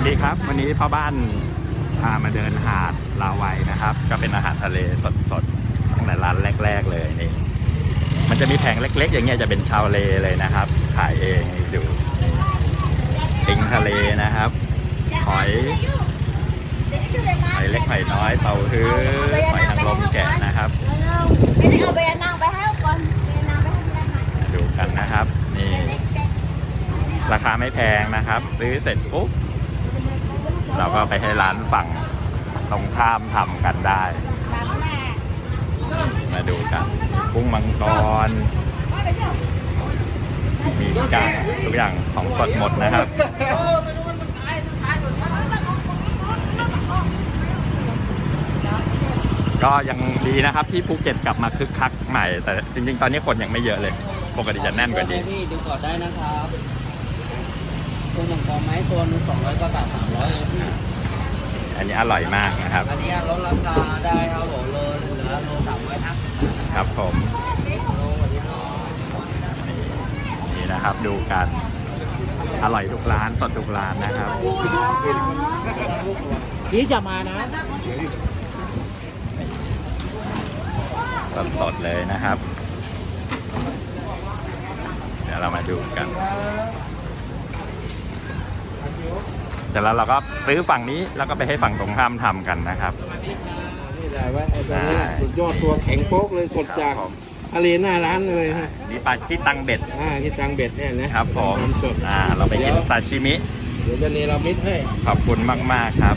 วัสดีครับ วันนี้พ่อบ้านพามาเดินหาดลาวัยนะครับ ก็เป็นอาหารทะเลสดๆตั้งแต่ร้านแรก ๆ เลยนี่ มันจะมีแผงเล็ก ๆ อย่างเงี้ยจะเป็นชาวเลเลยนะครับ ขายเองดูปิงทะเลนะครับหอยหอยเล็กหอยน้อยเป่าฮื้อหอยนางรมแกะนะครับ Để đi ở bè nàng bè hai con bè nàng bè hai con ดูกันนะครับ นี่ ราคาไม่แพงนะครับ ซื้อเสร็จปุ๊บ เราก็ไปให้ร้านฝั่งตรงข้ามทำกันได้ มาดูกันกุ้งมังกร มีทุกอย่างทุกอย่างของสดหมดนะครับก็ยังดีนะครับที่ภูเก็ตกลับมาคึกคักใหม่ แต่จริงๆ ตอนนี้คนยังไม่เยอะเลย ปกติจะแน่นกว่านี้พี่ดูก่อนได้นะครับ ตัวหนึ่งกองไม้ตัวหนึงสองร้อยก็บาทสามร้อยเองพี่อันนี้อร่อยมากนะครับ อันนี้ลดราคาได้ครับผมโลเหลือโลสามร้อยห้าสิบครับผมโลวันนี้เนาะนี่นะครับดูกัน อร่อยทุกร้านสดทุกร้านนะครับพี่จะมานะสดๆเลยนะครับ เดี๋ยวเรามาดูกัน เสร็จแล้วเราก็ซื้อฝั่งนี้แล้วก็ไปให้ฝั่งตรงข้ามทำกันนะครับ นี่ได้ไว้ไอ้ตัวนี้ได้ สุดยอดตัวแข็งโป๊กเลยสดจากครับผมทะเลหน้าร้านเลยฮะนี่ปลาที่ตังเบ็ดอ่าที่ตังเบ็ดเนี่ยนะครับผมสดอ่าเราไปกินซาชิมิ เดี๋ยวจะเนรมิตให้ขอบคุณมาก ๆ ครับ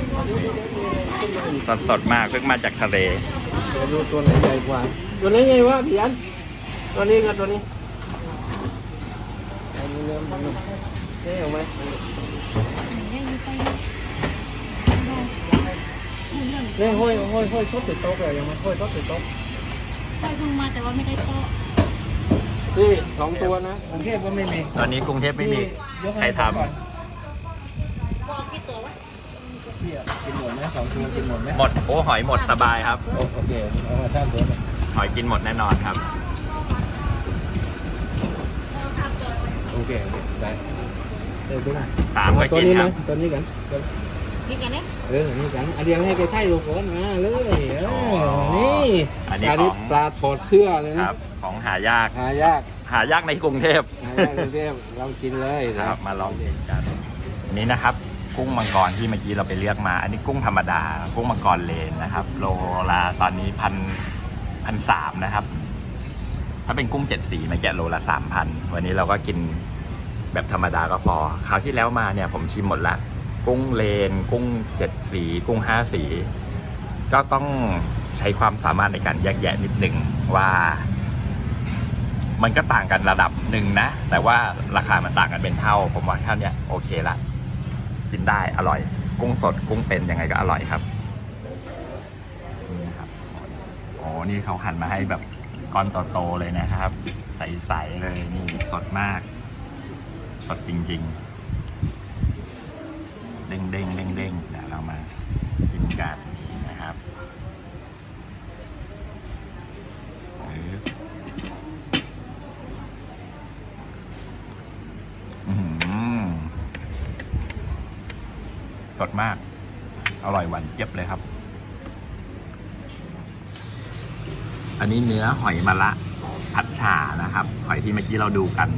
สดสดๆมากเพิ่งมาจากทะเล เดี๋ยวดูตัวไหนใหญ่กว่า ตัวไหนใหญ่กว่าพี่อันตัวนี้กับตัวนี้อันนี้เริ่มมัน เท่ไหมเนี่ยห้อยห้อยห้อยชดติดโต๊ะเลยยังไม่ห้อยชดติดโต๊ะ Thôi không mà tại ว่าไม่ได้โต๊ะนี่สองตัวนะกรุงเทพก็ไม่มีตอนนี้กรุงเทพไม่มียกใครให้ทก่อนพี่อะกินหมดไหมสองตัวกินหมดไหมำหมดโอ้หอยหมดสบายครับโอเคเอามาท่านตัวหอยกินหมดแน่นอนครับโอเคโอเคได้ เออตัวไหนสามก็ตัวกินนี้คไหมรับตัวนี้กันตัวนี่กันเนี่ยเออนี่กันอันเดียวให้แกไถ่ดูก่อนมาเลยเออ๋ออนี่อันนี้ปลาดิบของปลาถอดเสื้อเลยคนะรับของหายากหายากหายากในกรุงเทพหายากกรุงเทพเรากินเลยคนะรับมาลองกินกันอันนี้นะครับ กุ้งมังกรที่เมื่อกี้เราไปเลือกมา อันนี้กุ้งธรรมดา กุ้งมังกรเลนนะครับ โลละตอนนี้พันพันสามนะครับ ถ้าเป็นกุ้งเจ็ดสีมาแกะโลละสามพันวันนี้เราก็กิน แบบธรรมดาก็พอ คราวที่แล้วมาเนี่ยผมชิมหมดละกุ้งเลน กุ้งเจ็ดสี กุ้งห้าสี ก็ต้องใช้ความสามารถในการแยกแยะนิดหนึ่งว่า มันก็ต่างกันระดับหนึ่งนะ แต่ว่าราคามันต่างกันเป็นเท่า ผมว่าเท่าเนี้ยโอเคละกินได้อร่อย กุ้งสดกุ้งเป็นยังไงก็อร่อยครับนี่ครับโอ้นี่เขาหั่นมาให้แบบก้อนโตๆเลยนะครับ ใสๆเลยนี่สดมาก ดจริง ๆ เด้งๆเด้งเด้งเดี๋ยวเรามาชิมกันนี่นะครับอืสดมาก อร่อยหวานเจี๊ยบเลยครับ อันนี้เนื้อหอยมะละผัดฉ่านะครับ หอยที่เมื่อกี้เราดูกัน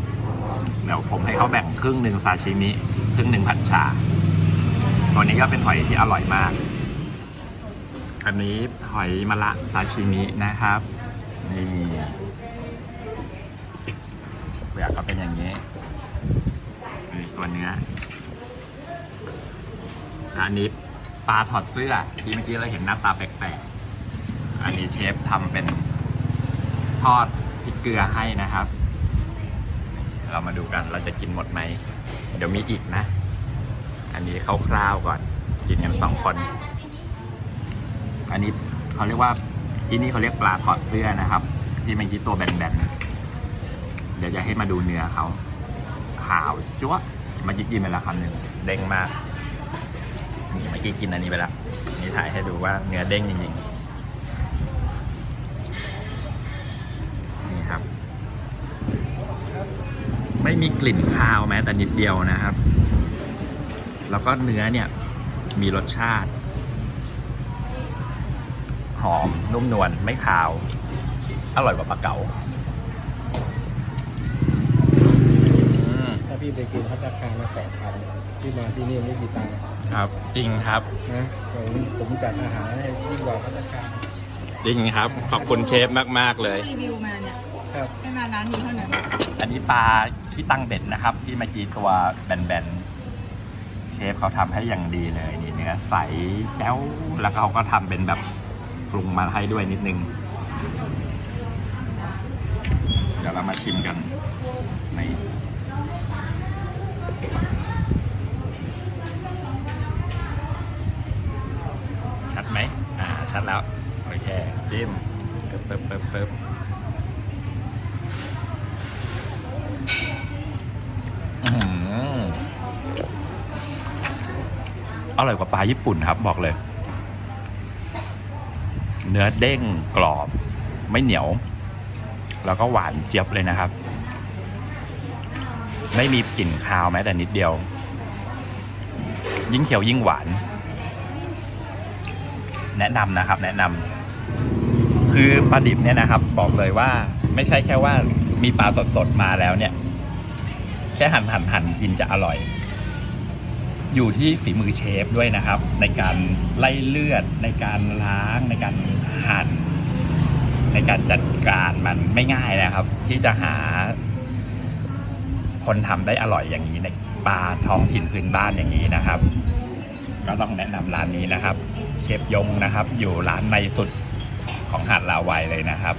เดี๋ยวผมให้เขาแบ่งครึ่งหนึ่งซาชิมิครึ่งหนึ่งผัดฉ่าตัวนี้ก็เป็นหอยที่อร่อยมาก อันนี้หอยมะละซาชิมินะครับ นี่เปลือกก็เป็นอย่างนี้นี่ตัวเนื้ออันนี้ปลาถอดเสื้อที่เมื่อกี้เราเห็นหน้าตาแปลกๆ อันนี้เชฟทำเป็นทอดพริกเกลือให้นะครับ เรามาดูกันเราจะกินหมดไหม เดี๋ยวมีอีกนะ อันนี้คร่าวๆก่อน กินกันสองคน อันนี้เขาเรียกว่าที่นี่เขาเรียกปลาถอดเสื้อนะครับ ที่มื่อกี้ตัวแบนๆ เดี๋ยวจะให้มาดูเนื้อเขาขาวจั๊วมื่อกี้กินไปแล้วคำหนึ่งเด้งมากนี่เมื่อกี้กินอันนี้ไปแล้วนี่ถ่ายให้ดูว่าเนื้อเด้งจริงๆ ไม่มีกลิ่นคาวแม้แต่นิดเดียวนะครับ แล้วก็เนื้อเนี่ยมีรสชาติ หอมนุ่มนวลไม่คาว อร่อยกว่าปลาเก๋าอืมถ้าพี่ไปกินพัตตาคารมาแปดพันพี่มาที่นี่ไม่มีตังค์ครับ จริงครับนะผมผมจัดอาหารให้ยิ่งกว่าพัตตาคารจริงครับ ขอบคุณเชฟมาก ๆ เลยรีวิวมาเนี่ย ครับไม่มาร้านนี้เท่านั้นอันนี้ปลาที่ตั้งเบ็ดนะครับ ที่เมื่อกี้ตัวแบนๆเชฟเขาทำให้อย่างดีเลยนี่เนื้อใสแจ้วแล้วเขาก็ทำเป็นแบบปรุงมาให้ด้วยนิดนึง เดี๋ยวเรามาชิมกันนี่ชัดไหมอ่าชัดแล้ว โอเคจิ้มปึ๊บปึ๊บปึ๊บปึ๊บ อื้อหือ อร่อยกว่าปลาญี่ปุ่นครับบอกเลย เนื้อเด้งกรอบ ไม่เหนียว แล้วก็หวานเจี๊ยบเลยนะครับ ไม่มีกลิ่นคาวแม้แต่นิดเดียว ยิ่งเคี้ยวยิ่งหวาน แนะนำนะครับ แนะนำคือปลาดิบเนี่ยนะครับ บอกเลยว่าไม่ใช่แค่ว่ามีปลาสดๆมาแล้วเนี่ย แค่หั่นหั่นหั่นกินจะอร่อย อยู่ที่ฝีมือเชฟด้วยนะครับ ในการไล่เลือดในการล้าง ในการหั่นในการจัดการมันไม่ง่ายนะครับ ที่จะหา คนทำได้อร่อยอย่างนี้ในปลาท้องถิ่นพื้นบ้านอย่างนี้นะครับ ก็ต้องแนะนำร้านนี้นะครับ เชฟยงนะครับ อยู่ร้านในสุดของหาดลาวัยเลยนะครับ